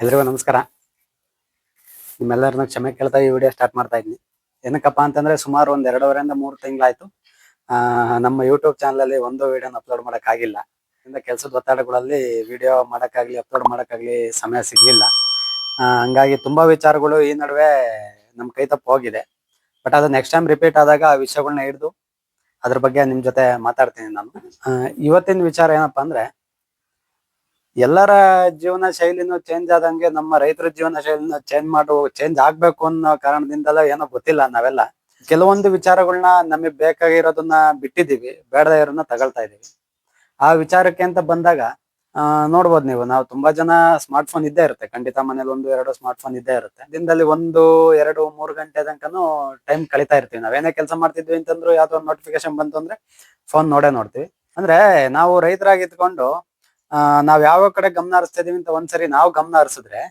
ಎಲ್ರಿಗೂ ನಮಸ್ಕಾರ. ನಿಮ್ಮೆಲ್ಲರನ್ನ ಕ್ಷಮೆ ಕೇಳ್ತಾ ಈ ವಿಡಿಯೋ ಸ್ಟಾರ್ಟ್ ಮಾಡ್ತಾ ಇದ್ದೀನಿ. ಏನಕ್ಕಪ್ಪ ಅಂತಂದ್ರೆ ಸುಮಾರು ಒಂದ್ ಎರಡೂವರೆಯಿಂದ ಮೂರು ತಿಂಗಳಾಯ್ತು. ನಮ್ಮ ಯೂಟ್ಯೂಬ್ ಚಾನಲ್ ಅಲ್ಲಿ ಒಂದು ವಿಡಿಯೋನ ಅಪ್ಲೋಡ್ ಮಾಡಕ್ಕಾಗಿಲ್ಲ. ಇಂದ ಕೆಲಸದ ಒತ್ತಡಗಳಲ್ಲಿ ವಿಡಿಯೋ ಮಾಡಕ್ಕಾಗ್ಲಿ ಅಪ್ಲೋಡ್ ಮಾಡಕ್ಕಾಗ್ಲಿ ಸಮಯ ಸಿಗ್ಲಿಲ್ಲ. ಹಂಗಾಗಿ ತುಂಬಾ ವಿಚಾರಗಳು ಈ ನಡುವೆ ನಮ್ ಕೈ ತಪ್ಪು ಹೋಗಿದೆ. ಬಟ್ ಅದು ನೆಕ್ಸ್ಟ್ ಟೈಮ್ ರಿಪೀಟ್ ಆದಾಗ ಆ ವಿಷಯಗಳನ್ನ ಹಿಡಿದು ಅದ್ರ ಬಗ್ಗೆ ನಿಮ್ ಜೊತೆ ಮಾತಾಡ್ತೀನಿ ನಾನು. ಇವತ್ತಿನ ವಿಚಾರ ಏನಪ್ಪಾ ಅಂದ್ರೆ ಎಲ್ಲರ ಜೀವನ ಶೈಲಿನೂ ಚೇಂಜ್ ಆದಂಗೆ ನಮ್ಮ ರೈತರ ಜೀವನ ಶೈಲಿನ ಚೇಂಜ್ ಮಾಡುವ ಚೇಂಜ್ ಆಗ್ಬೇಕು ಅನ್ನೋ ಕಾರಣದಿಂದಲೋ ಏನೋ ಗೊತ್ತಿಲ್ಲ ನಾವೆಲ್ಲ. ಕೆಲವೊಂದು ವಿಚಾರಗಳನ್ನ ನಮಗೆ ಬೇಕಾಗಿರೋದನ್ನ ಬಿಟ್ಟಿದ್ದೀವಿ, ಬೇಡದ ಇರೋದನ್ನ ತಗೊಳ್ತಾ ಇದೀವಿ ಆ ವಿಚಾರಕ್ಕೆ ಅಂತ ಬಂದಾಗ ನೋಡ್ಬೋದು ನೀವು, ನಾವು ತುಂಬಾ ಜನ ಸ್ಮಾರ್ಟ್ ಫೋನ್ ಇದ್ದೇ ಇರುತ್ತೆ. ಖಂಡಿತ ಮನೇಲಿ ಒಂದು, ಎರಡು ಸ್ಮಾರ್ಟ್ ಫೋನ್ ಇದ್ದೇ ಇರುತ್ತೆ. ದಿನದಲ್ಲಿ ಒಂದು, ಎರಡು, ಮೂರು ಗಂಟೆ ತನಕನು ಟೈಮ್ ಕಳಿತಾ ಇರ್ತೀವಿ. ನಾವೇನೇ ಕೆಲಸ ಮಾಡ್ತಿದ್ವಿ ಅಂತಂದ್ರು ಯಾವ್ದೋ ಒಂದು ನೋಟಿಫಿಕೇಶನ್ ಬಂತು ಅಂದ್ರೆ ಫೋನ್ ನೋಡೇ ನೋಡ್ತೀವಿ. ಅಂದ್ರೆ ನಾವು ರೈತರಾಗಿ ಇದ್ಕೊಂಡು ನಾವ್ ಯಾವ ಕಡೆ ಗಮನ ಹರಿಸ್ತಾ ಇದೀವಿ ಅಂತ ಒಂದ್ಸರಿ ನಾವು ಗಮನ ಹರಿಸಿದ್ರೆ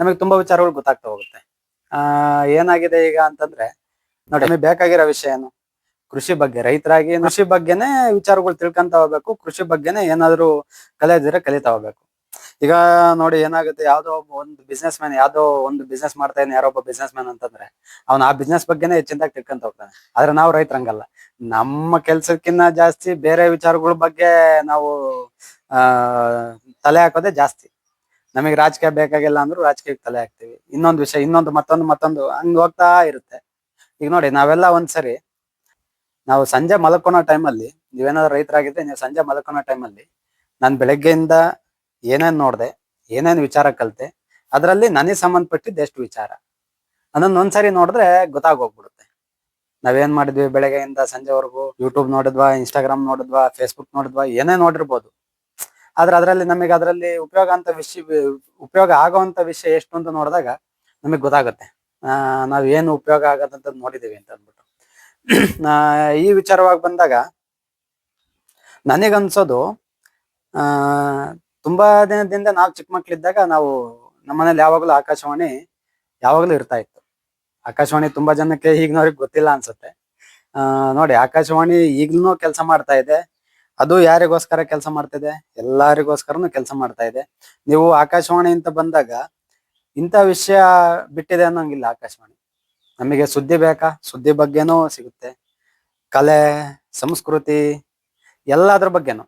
ನಮಗೆ ತುಂಬಾ ವಿಚಾರಗಳು ಗೊತ್ತಾಗ್ತಾ ಹೋಗುತ್ತೆ. ಆ, ಏನಾಗಿದೆ ಈಗ ಅಂತಂದ್ರೆ ನೋಡಿ, ನಮಗೆ ಬೇಕಾಗಿರೋ ವಿಷಯ ಏನು? ಕೃಷಿ ಬಗ್ಗೆ. ರೈತರಾಗಿ ಕೃಷಿ ಬಗ್ಗೆನೆ ವಿಚಾರಗಳು ತಿಳ್ಕೊಂತ ಹೋಗ್ಬೇಕು. ಕೃಷಿ ಬಗ್ಗೆನೆ ಏನಾದ್ರು ಕಲಿಯೋದಿದ್ರೆ ಕಲಿತಾ ಹೋಗ್ಬೇಕು. ಈಗ ನೋಡಿ, ಏನಾಗುತ್ತೆ? ಯಾವ್ದೋ ಒಬ್ಬ ಒಂದು ಬಿಸ್ನೆಸ್ ಮ್ಯಾನ್ ಯಾವ್ದೋ ಒಂದು ಬಿಸ್ನೆಸ್ ಮಾಡ್ತಾ ಇದ್ದಾನೆ ಯಾರೊಬ್ಬ ಬಿಸ್ನೆಸ್ ಮ್ಯಾನ್ ಅಂತಂದ್ರೆ ಅವ್ನ ಆ ಬಿಸ್ನೆಸ್ ಬಗ್ಗೆನೇ ಹೆಚ್ಚಿನದಾಗಿ ತಿಳ್ಕೊಂತ ಹೋಗ್ತಾನೆ. ಆದ್ರೆ ನಾವು ರೈತರಂಗಲ್ಲ. ನಮ್ಮ ಕೆಲ್ಸಕ್ಕಿಂತ ಜಾಸ್ತಿ ಬೇರೆ ವಿಚಾರಗಳ ಬಗ್ಗೆ ನಾವು ತಲೆ ಹಾಕೋದೇ ಜಾಸ್ತಿ. ನಮಗೆ ರಾಜಕೀಯ ಬೇಕಾಗಿಲ್ಲ ಅಂದ್ರೂ ರಾಜಕೀಯಕ್ಕೆ ತಲೆ ಹಾಕ್ತಿವಿ. ಇನ್ನೊಂದು ವಿಷಯ, ಇನ್ನೊಂದು ಮತ್ತೊಂದು ಮತ್ತೊಂದು ಹಂಗ್ ಹೋಗ್ತಾ ಇರುತ್ತೆ. ಈಗ ನೋಡಿ, ನಾವೆಲ್ಲ ಒಂದ್ಸರಿ ನಾವು ಸಂಜೆ ಮಲ್ಕೊಳೋ ಟೈಮಲ್ಲಿ, ನೀವೇನಾದ್ರು ರೈತರಾಗಿದ್ರೆ ನೀವು ಸಂಜೆ ಮಲ್ಕೊಳೋ ಟೈಮಲ್ಲಿ, ನಾನು ಬೆಳಗ್ಗೆಯಿಂದ ಏನೇನ್ ನೋಡಿದೆ, ಏನೇನ್ ವಿಚಾರ ಕಲಿತೆ, ಅದರಲ್ಲಿ ನನಗೆ ಸಂಬಂಧಪಟ್ಟಿದ್ದು ಎಷ್ಟು ವಿಚಾರ. ಅದನ್ನ ಒಂದ್ಸರಿ ನೋಡಿದ್ರೆ ಗೊತ್ತಾಗೋಗ್ಬಿಡುತ್ತೆ ನಾವೇನ್ ಮಾಡಿದ್ವಿ ಬೆಳಗ್ಗೆಯಿಂದ ಸಂಜೆವರೆಗೂ ಯೂಟ್ಯೂಬ್ ನೋಡಿದ್ವಾ ಇನ್ಸ್ಟಾಗ್ರಾಮ್ ನೋಡಿದ್ವಾ ಫೇಸ್ಬುಕ್ ನೋಡಿದ್ವಾ, ಏನೇ ನೋಡಿರ್ಬೋದು. ಆದ್ರೆ ಅದರಲ್ಲಿ ನಮಗೆ ಅದರಲ್ಲಿ ಉಪಯೋಗ ಅಂತ ವಿಷಯ, ಉಪಯೋಗ ಆಗುವಂತ ವಿಷಯ ಎಷ್ಟು ಅಂತ ನೋಡಿದಾಗ ನಮಗೆ ಗೊತ್ತಾಗುತ್ತೆ. ನಾವ್ ಏನು ಉಪಯೋಗ ಆಗದಂತ ನೋಡಿದೀವಿ ಅಂತ ಅಂದ್ಬಿಟ್ಟು. ಈ ವಿಚಾರವಾಗಿ ಬಂದಾಗ ನನಗನ್ಸೋದು, ಆ, ತುಂಬಾ ದಿನದಿಂದ ನಾವು ಚಿಕ್ಕ ಮಕ್ಳಿದ್ದಾಗ ನಾವು ನಮ್ಮನೇಲಿ ಯಾವಾಗಲೂ ಆಕಾಶವಾಣಿ ಯಾವಾಗಲೂ ಇರ್ತಾ ಇತ್ತು. ಆಕಾಶವಾಣಿ ತುಂಬಾ ಜನಕ್ಕೆ ಈಗಿನವ್ರಿಗೆ ಗೊತ್ತಿಲ್ಲ ಅನ್ಸುತ್ತೆ. ಆ, ನೋಡಿ ಆಕಾಶವಾಣಿ ಈಗ್ಲೂ ಕೆಲಸ ಮಾಡ್ತಾ ಇದೆ. ಅದು ಯಾರಿಗೋಸ್ಕರ ಕೆಲಸ ಮಾಡ್ತಿದೆ? ಎಲ್ಲರಿಗೋಸ್ಕರನು ಕೆಲಸ ಮಾಡ್ತಾ ಇದೆ. ನೀವು ಆಕಾಶವಾಣಿ ಅಂತ ಬಂದಾಗ ಇಂಥ ವಿಷಯ ಬಿಟ್ಟಿದೆ ಅನ್ನೋಂಗಿಲ್ಲ ಆಕಾಶವಾಣಿ. ನಮಗೆ ಸುದ್ದಿ ಬೇಕಾ? ಸುದ್ದಿ ಬಗ್ಗೆನೂ ಸಿಗುತ್ತೆ. ಕಲೆ, ಸಂಸ್ಕೃತಿ, ಎಲ್ಲದ್ರ ಬಗ್ಗೆನು.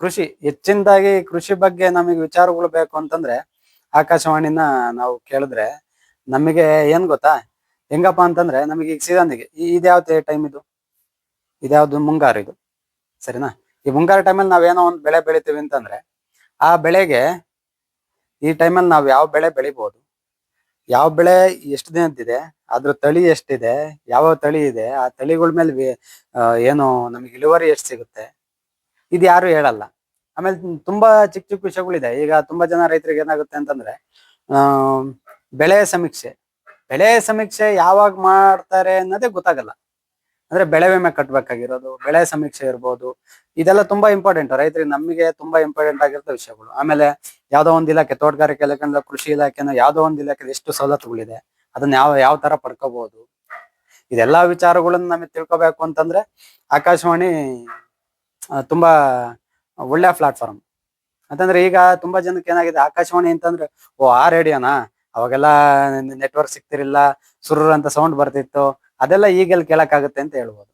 ಕೃಷಿ, ಹೆಚ್ಚಿನದಾಗಿ ಕೃಷಿ ಬಗ್ಗೆ ನಮಗೆ ವಿಚಾರಗಳು ಬೇಕು ಅಂತಂದ್ರೆ ಆಕಾಶವಾಣಿನ ನಾವು ಕೇಳಿದ್ರೆ ನಮಗೆ ಏನ್ ಗೊತ್ತಾ? ಹೆಂಗಪ್ಪ ಅಂತಂದ್ರೆ ನಮಗೆ ಈಗ ಸೀಸನ್ಗೆ ಇದ್ಯಾವ್ದು ಟೈಮ್ ಇದು? ಇದ್ಯಾವ್ದು ಮುಂಗಾರು ಇದು? ಸರಿನಾ? ಈ ಮುಂಗಾರು ಟೈಮಲ್ಲಿ ನಾವೇನೋ ಒಂದು ಬೆಳೆ ಬೆಳಿತೀವಿ ಅಂತಂದ್ರೆ, ಆ ಬೆಳೆಗೆ ಈ ಟೈಮಲ್ಲಿ ನಾವು ಯಾವ ಬೆಳೆ ಬೆಳಿಬಹುದು ಯಾವ ಬೆಳೆ ಎಷ್ಟು ದಿನದ್ದಿದೆ? ಅದ್ರ ತಳಿ ಎಷ್ಟಿದೆ? ಯಾವ ತಳಿ ಇದೆ? ಆ ತಳಿಗಳ ಮೇಲೆ ಏನು ನಮಗೆ ಇಳುವರಿ ಎಷ್ಟು ಸಿಗುತ್ತೆ? ಇದು ಯಾರು ಹೇಳಲ್ಲ. ಆಮೇಲೆ ತುಂಬಾ ಚಿಕ್ಕ ಚಿಕ್ಕ ವಿಷಯಗಳಿದೆ. ಈಗ ತುಂಬಾ ಜನ ರೈತರಿಗೆ ಏನಾಗುತ್ತೆ ಅಂತಂದ್ರೆ ಬೆಳೆ ಸಮೀಕ್ಷೆ. ಬೆಳೆ ಸಮೀಕ್ಷೆ ಯಾವಾಗ ಮಾಡ್ತಾರೆ ಅನ್ನೋದೇ ಗೊತ್ತಾಗಲ್ಲ. ಅಂದ್ರೆ ಬೆಳೆ ವಿಮೆ ಕಟ್ಟಬೇಕಾಗಿರೋದು ಬೆಳೆ ಸಮೀಕ್ಷೆ ಇರ್ಬೋದು, ಇದೆಲ್ಲ ತುಂಬಾ ಇಂಪಾರ್ಟೆಂಟ್ ರೈತರಿಗೆ ನಮಗೆ ತುಂಬಾ ಇಂಪಾರ್ಟೆಂಟ್ ಆಗಿರೋ ವಿಷಯಗಳು. ಆಮೇಲೆ ಯಾವ್ದೋ ಒಂದು ಇಲಾಖೆ, ತೋಟಗಾರಿಕೆ ಇಲಾಖೆ ಅಂದ್ರೆ ಕೃಷಿ ಇಲಾಖೆನ ಯಾವ್ದೋ ಒಂದು ಇಲಾಖೆ ಎಷ್ಟು ಸವಲತ್ತುಗಳಿದೆ, ಅದನ್ನ ಯಾವ ಯಾವ ತರ ಪಡ್ಕೋಬಹುದು ಇದೆಲ್ಲಾ ವಿಚಾರಗಳನ್ನ ನಮಗೆ ತಿಳ್ಕೊಬೇಕು ಅಂತಂದ್ರೆ ಆಕಾಶವಾಣಿ ತುಂಬಾ ಒಳ್ಳೆ ಪ್ಲಾಟ್ಫಾರ್ಮ್ ಅಂತಂದ್ರೆ ಈಗ ತುಂಬಾ ಜನಕ್ಕೆ ಏನಾಗಿದೆ, ಆಕಾಶವಾಣಿ ಅಂತಂದ್ರೆ, ಓ, ಆ ರೇಡಿಯೋನಾ? ಅವಾಗೆಲ್ಲ ನೆಟ್ವರ್ಕ್ ಸಿಗ್ತಿರ್ಲಿಲ್ಲ ಸುರ್ರ ಅಂತ ಸೌಂಡ್ ಬರ್ತಿತ್ತು ಅದೆಲ್ಲ ಈಗೆಲ್ಲ ಕೇಳಕ್ಕಾಗುತ್ತೆ ಅಂತ ಹೇಳ್ಬೋದು.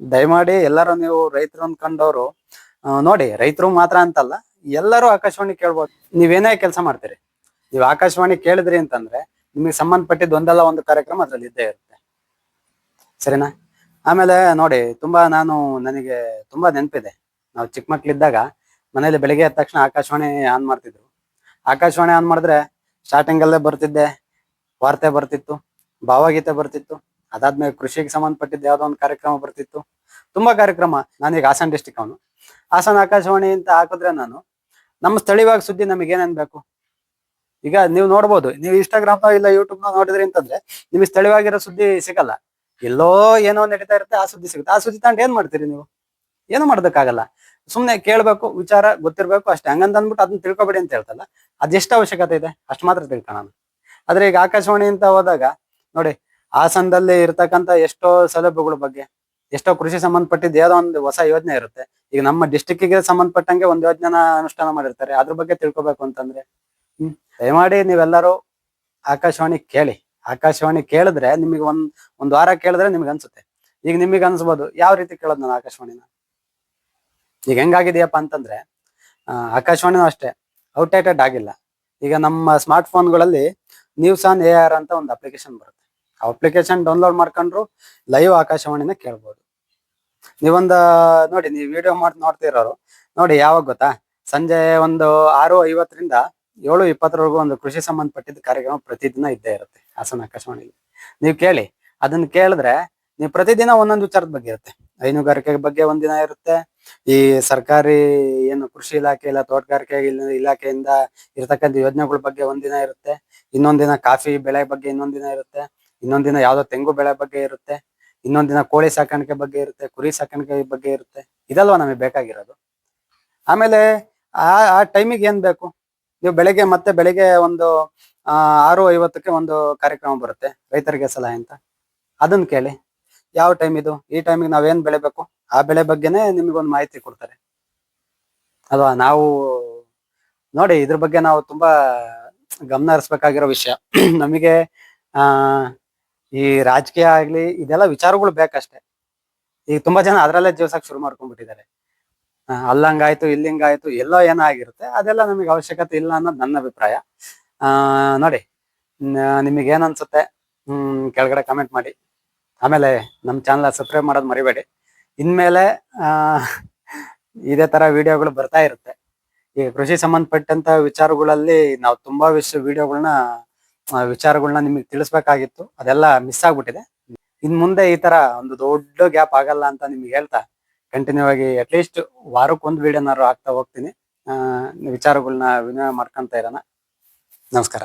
ದಯಮಾಡಿ ಎಲ್ಲರೂ ನೀವು ರೈತರು ಅನ್ಕೊಂಡವ್ರು ನೋಡಿ ರೈತರು ಮಾತ್ರ ಅಂತಲ್ಲ, ಎಲ್ಲರೂ ಆಕಾಶವಾಣಿ ಕೇಳ್ಬೋದು. ನೀವೇನೇ ಕೆಲಸ ಮಾಡ್ತೀರಿ? ನೀವು ಆಕಾಶವಾಣಿ ಕೇಳಿದ್ರಿ ಅಂತಂದ್ರೆ ನಿಮಗೆ ಸಂಬಂಧಪಟ್ಟಿದ್ದು ಒಂದಲ್ಲ ಒಂದು ಕಾರ್ಯಕ್ರಮ ಅದ್ರಲ್ಲಿ ಇದ್ದೇ ಇರುತ್ತೆ. ಸರಿನಾ? ಆಮೇಲೆ ನೋಡಿ, ತುಂಬಾ ನಾನು ನನಗೆ ತುಂಬಾ ನೆನಪಿದೆ. ನಾವು ಚಿಕ್ಕ ಮಕ್ಳಿದ್ದಾಗ ಮನೇಲಿ ಬೆಳಿಗ್ಗೆ ಎದ್ದ ತಕ್ಷಣ ಆಕಾಶವಾಣಿ ಆನ್ ಮಾಡ್ತಿದ್ರು. ಆಕಾಶವಾಣಿ ಆನ್ ಮಾಡಿದ್ರೆ ಸ್ಟಾರ್ಟಿಂಗ್ ಅಲ್ಲೇ ಬರ್ತಿದ್ದೆ, ವಾರ್ತೆ ಬರ್ತಿತ್ತು, ಭಾವಗೀತೆ ಬರ್ತಿತ್ತು. ಅದಾದ್ಮೇಲೆ ಕೃಷಿಗೆ ಸಂಬಂಧಪಟ್ಟಿದ್ದು ಯಾವ್ದೋ ಒಂದು ಕಾರ್ಯಕ್ರಮ ಬರ್ತಿತ್ತು. ತುಂಬಾ ಕಾರ್ಯಕ್ರಮ. ನಾನೀಗ ಹಾಸನ ಡಿಸ್ಟಿಕ್ ಅವನು. ಹಾಸನ ಆಕಾಶವಾಣಿ ಅಂತ ಹಾಕಿದ್ರೆ ನಾನು, ನಮ್ಮ ಸ್ಥಳೀಯವಾಗಿ ಸುದ್ದಿ ನಮಗೆ ಏನೇನ್ ಬೇಕು ಈಗ ನೀವು ನೋಡ್ಬೋದು, ನೀವು ಇನ್ಸ್ಟಾಗ್ರಾಮ್ ಇಲ್ಲ ಯೂಟ್ಯೂಬ್ ನೋಡಿದ್ರಿ ಅಂತಂದ್ರೆ ನಿಮಗೆ ಸ್ಥಳೀಯವಾಗಿರೋ ಸುದ್ದಿ ಸಿಗಲ್ಲ. ಎಲ್ಲೋ ಏನೋ ನಡೀತಾ ಇರುತ್ತೆ, ಆ ಸುದ್ದಿ ಸಿಗುತ್ತೆ. ಆ ಸುದ್ದಿ ತಗೊಂಡು ಏನ್ ಮಾಡ್ತೀರಿ ನೀವು? ಏನು ಮಾಡೋದಕ್ಕಾಗಲ್ಲ. ಸುಮ್ನೆ ಕೇಳ್ಬೇಕು, ವಿಚಾರ ಗೊತ್ತಿರ್ಬೇಕು, ಅಷ್ಟೇ. ಹಂಗಂತ ಅಂದ್ಬಿಟ್ಟು ಅದನ್ನ ತಿಳ್ಕೊಬೇಡಿ ಅಂತ ಹೇಳ್ತಲ್ಲ. ಅದೆಷ್ಟು ಅವಶ್ಯಕತೆ ಇದೆ? ಅಷ್ಟು ಮಾತ್ರ ತಿಳ್ಕೊಳ್ಳೋಣ ಆದ್ರೆ ಈಗ ಆಕಾಶವಾಣಿ ಅಂತ ಹೋದಾಗ, ನೋಡಿ ಹಾಸನದಲ್ಲಿ ಇರ್ತಕ್ಕಂತ ಎಷ್ಟೋ ಸೌಲಭ್ಯಗಳ ಬಗ್ಗೆ, ಎಷ್ಟೋ ಕೃಷಿ ಸಂಬಂಧಪಟ್ಟಿದ್ದು ಯಾವುದೋ ಒಂದು ಹೊಸ ಯೋಜನೆ ಇರುತ್ತೆ. ಈಗ ನಮ್ಮ ಡಿಸ್ಟಿಕ್ಗೆ ಸಂಬಂಧಪಟ್ಟಂಗೆ ಒಂದು ಯೋಜನೆನ ಅನುಷ್ಠಾನ ಮಾಡಿರ್ತಾರೆ. ಅದ್ರ ಬಗ್ಗೆ ತಿಳ್ಕೊಬೇಕು ಅಂತಂದ್ರೆ, ಹ್ಮ್, ದಯಮಾಡಿ ನೀವೆಲ್ಲರೂ ಆಕಾಶವಾಣಿ ಕೇಳಿ. ಆಕಾಶವಾಣಿ ಕೇಳಿದ್ರೆ ನಿಮಗೆ ಒಂದ್ ಒಂದ್ ವಾರ ಕೇಳಿದ್ರೆ ನಿಮ್ಗೆ ಅನ್ಸುತ್ತೆ. ಈಗ ನಿಮಗೆ ಅನ್ಸ್ಬೋದು, ಯಾವ ರೀತಿ ಕೇಳೋದು ನಾನು ಆಕಾಶವಾಣಿನ? ಈಗ ಹೆಂಗಾಗಿದೆಯಪ್ಪ ಅಂತಂದ್ರೆ ಆಕಾಶವಾಣಿನೂ ಅಷ್ಟೇ ಔಟ್ಡೇಟೆಡ್ ಆಗಿಲ್ಲ. ಈಗ ನಮ್ಮ ಸ್ಮಾರ್ಟ್ ಫೋನ್ಗಳಲ್ಲಿ ನ್ಯೂಸ್ ಆನ್ ಎ ಅಂತ ಒಂದು ಅಪ್ಲಿಕೇಶನ್ ಬರುತ್ತೆ. ಅಪ್ಲಿಕೇಶನ್ ಡೌನ್ಲೋಡ್ ಮಾಡ್ಕೊಂಡ್ರು ಲೈವ್ ಆಕಾಶವಾಣಿನ ಕೇಳ್ಬೋದು. ನೀವೊಂದು, ನೋಡಿ, ನೀವು ವಿಡಿಯೋ ಮಾಡಿ ನೋಡ್ತಿರೋರು, ನೋಡಿ, ಯಾವಾಗ ಗೊತ್ತಾ? ಸಂಜೆ ಒಂದು ಆರು ಐವತ್ತರಿಂದ ಏಳು ಇಪ್ಪತ್ತರವರೆಗೂ ಒಂದು ಕೃಷಿ ಸಂಬಂಧಪಟ್ಟಿದ್ದ ಕಾರ್ಯಕ್ರಮ ಪ್ರತಿದಿನ ಇದ್ದೇ ಇರುತ್ತೆ ಹಾಸನ ಆಕಾಶವಾಣಿಲಿ. ನೀವು ಕೇಳಿ, ಅದನ್ನ ಕೇಳಿದ್ರೆ ನೀವು ಪ್ರತಿದಿನ ಒಂದೊಂದು ವಿಚಾರದ ಬಗ್ಗೆ ಇರುತ್ತೆ. ಹೈನುಗಾರಿಕೆ ಬಗ್ಗೆ ಒಂದಿನ ಇರುತ್ತೆ, ಈ ಸರ್ಕಾರಿ ಏನು ಕೃಷಿ ಇಲಾಖೆ ಇಲ್ಲ, ತೋಟಗಾರಿಕೆ ಇಲ- ಇಲಾಖೆಯಿಂದ ಇರತಕ್ಕಂಥ ಯೋಜನೆಗಳ ಬಗ್ಗೆ ಒಂದಿನ ಇರುತ್ತೆ ಇನ್ನೊಂದಿನ ಕಾಫಿ ಬೆಳೆ ಬಗ್ಗೆ ಇನ್ನೊಂದಿನ ಇರುತ್ತೆ. ಇನ್ನೊಂದಿನ ಯಾವ್ದೋ ತೆಂಗು ಬೆಳೆ ಬಗ್ಗೆ ಇರುತ್ತೆ ಇನ್ನೊಂದಿನ ಕೋಳಿ ಸಾಕಾಣಿಕೆ ಬಗ್ಗೆ ಇರುತ್ತೆ, ಕುರಿ ಸಾಕಾಣಿಕೆ ಬಗ್ಗೆ ಇರುತ್ತೆ, ಇದಲ್ವಾ ನಮಗೆ ಬೇಕಾಗಿರೋದು? ಆಮೇಲೆ ಆ ಆ ಟೈಮಿಗೆ ಏನ್ ಬೇಕು? ನೀವು ಬೆಳಿಗ್ಗೆ ಮತ್ತೆ ಬೆಳಿಗ್ಗೆ ಒಂದು ಆರು ಐವತ್ತಕ್ಕೆ ಒಂದು ಕಾರ್ಯಕ್ರಮ ಬರುತ್ತೆ, ರೈತರಿಗೆ ಸಲಹೆ ಅಂತ. ಅದನ್ನ ಕೇಳಿ, ಯಾವ ಟೈಮ್ ಇದು? ಈ ಟೈಮಿಗೆ ನಾವೇನ್ ಬೆಳಿಬೇಕು? ಆ ಬೆಳೆ ಬಗ್ಗೆನೇ ನಿಮಗೊಂದು ಮಾಹಿತಿ ಕೊಡ್ತಾರೆ. ಅಲ್ವಾ? ನಾವು ನೋಡಿ, ಇದ್ರ ಬಗ್ಗೆ ನಾವು ತುಂಬಾ ಗಮನ ಹರಿಸ್ಬೇಕಾಗಿರೋ ವಿಷಯ. ನಮಗೆ, ಆ ಈ ರಾಜಕೀಯ ಆಗ್ಲಿ, ಇದೆಲ್ಲ ವಿಚಾರಗಳು ಬೇಕಷ್ಟೇ. ಈಗ ತುಂಬಾ ಜನ ಅದ್ರಲ್ಲೇ ಜೀವಸಕ್ ಶುರು ಮಾಡ್ಕೊಂಡ್ಬಿಟ್ಟಿದ್ದಾರೆ. ಅಲ್ಲಂಗಾಯ್ತು, ಇಲ್ಲಿಂಗಾಯ್ತು, ಎಲ್ಲೋ ಏನೋ ಆಗಿರುತ್ತೆ ಅದೆಲ್ಲ ನಮಗೆ ಅವಶ್ಯಕತೆ ಇಲ್ಲ ಅನ್ನೋದು ನನ್ನ ಅಭಿಪ್ರಾಯ. ಆ, ನೋಡಿ ನಿಮಗೆ ಏನ್ ಅನ್ಸುತ್ತೆ ಹ್ಮ್, ಕೆಳಗಡೆ ಕಮೆಂಟ್ ಮಾಡಿ. ಆಮೇಲೆ ನಮ್ಮ ಚಾನಲ್ ಸಬ್ಸ್ಕ್ರೈಬ್ ಮಾಡೋದು ಮರಿಬೇಡಿ. ಇನ್ಮೇಲೆ ಇದೇ ತರ ವಿಡಿಯೋಗಳು ಬರ್ತಾ ಇರುತ್ತೆ. ಈ ಕೃಷಿ ಸಂಬಂಧಪಟ್ಟಂತ ವಿಚಾರಗಳಲ್ಲಿ ನಾವು ತುಂಬಾ ವಿಷಯ ವಿಡಿಯೋಗಳನ್ನ ವಿಚಾರಗಳನ್ನ ನಿಮಗೆ ತಿಳಿಸ್ಬೇಕಾಗಿತ್ತು. ಅದೆಲ್ಲ ಮಿಸ್ ಆಗ್ಬಿಟ್ಟಿದೆ. ಇನ್ ಮುಂದೆ ಈ ತರ ಒಂದು ದೊಡ್ಡ ಗ್ಯಾಪ್ ಆಗಲ್ಲ ಅಂತ ನಿಮ್ಗೆ ಹೇಳ್ತಾ ಕಂಟಿನ್ಯೂ ಆಗಿ ಅಟ್ಲೀಸ್ಟ್ ವಾರಕ್ಕೊಂದು ವಿಡಿಯೋನಾರು ಹಾಕ್ತಾ ಹೋಗ್ತೀನಿ. ವಿಚಾರಗಳನ್ನ ವಿನಿಮಯ ಮಾಡ್ಕೊಂತ ಇರೋಣ. ನಮಸ್ಕಾರ.